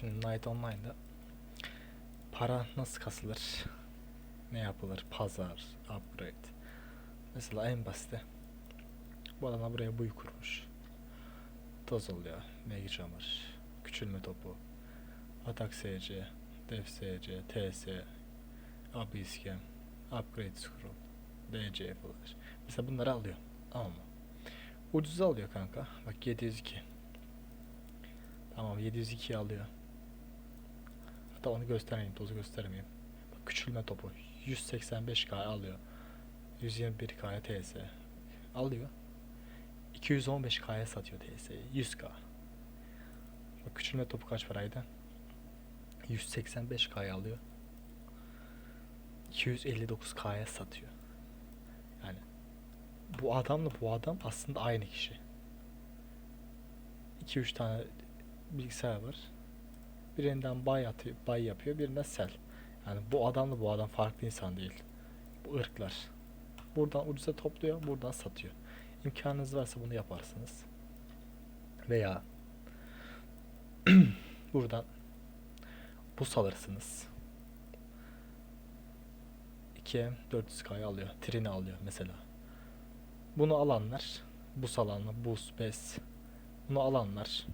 Şimdi Night Online'da para nasıl kasılır? Ne yapılır? Pazar, upgrade. Mesela en basiti. Bu adamlar buraya buy kurmuş. Toz oluyor. Mega Jammer, küçülme topu, atak SC, def SC, TS, abi iskem, upgrade scroll, DC flash. Mesela bunları alıyor. Mı? Ucuza alıyor kanka. Bak 702. Tamam 702 alıyor. Onu göstermeyeyim, tozu göstermeyeyim. Bak küçülme topu 185k alıyor. 121k'ya TS alıyor. 215k'ya satıyor TS'yi. 100k. Bak küçülme topu kaç paraydı? 185k'ya alıyor. 259k'ya satıyor. Yani bu adamla bu adam aslında aynı kişi. 2-3 tane bilgisayar var. Birinden buy atıyor, buy yapıyor, birinden sell. Yani bu adamla bu adam farklı insan değil. Bu ırklar. Buradan ucuza topluyor, buradan satıyor. İmkanınız varsa bunu yaparsınız. Veya buradan bus alırsınız. 2'ye 400k'ya alıyor. Trini alıyor mesela. Bunu alanlar, bus alanlar, bus, bes. Bunu alanlar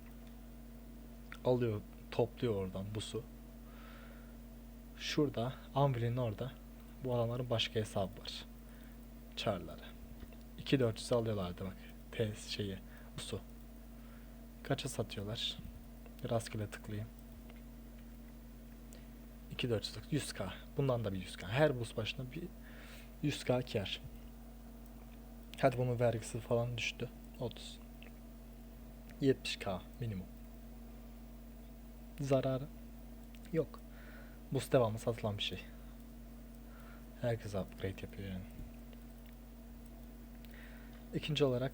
alıyor, topluyor oradan busu. Şurada, Anvil'in orada bu adamların başka hesabı var. Çarları. 2400 alıyorlardı bak. Tez şeyi, busu. Kaça satıyorlar? Rastgele tıklayayım. 2400 100k. Bundan da bir 100k. Her bus başına bir 100k kar. Hadi bunun vergisi falan düştü. 30. 70k minimum. Zararı yok. Bus devamlı satılan bir şey. Herkes upgrade yapıyor yani. İkinci olarak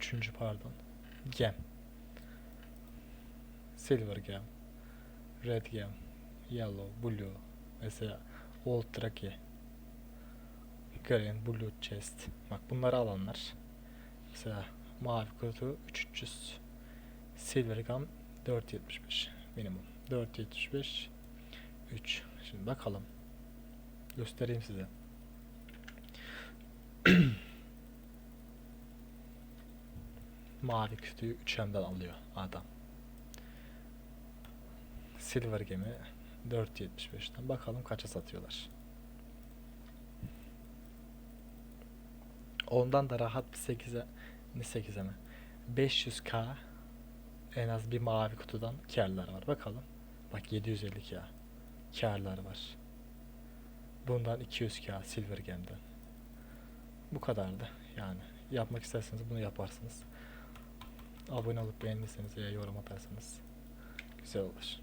Üçüncü pardon. Gem. Silver gem. Red gem. Yellow, blue. Mesela Old Traki. Green, blue chest. Bak bunları alanlar. Mesela mavi kutu 300. Silver gem 475 minimum. 475 3. Şimdi bakalım. Göstereyim size. Mavi kütüğü 3M'den alıyor adam. Silver gemi 4.75'ten bakalım kaça satıyorlar. Ondan da rahat bir 8'e ne 8'e mi? 500k en az bir mavi kutudan karlar var. Bakalım. Bak 750k karlar var. Bundan 200k Silver Gem'den. Bu kadardı. Yani yapmak isterseniz bunu yaparsınız. Abone olup beğendiyseniz veya yorum atarsanız güzel olur.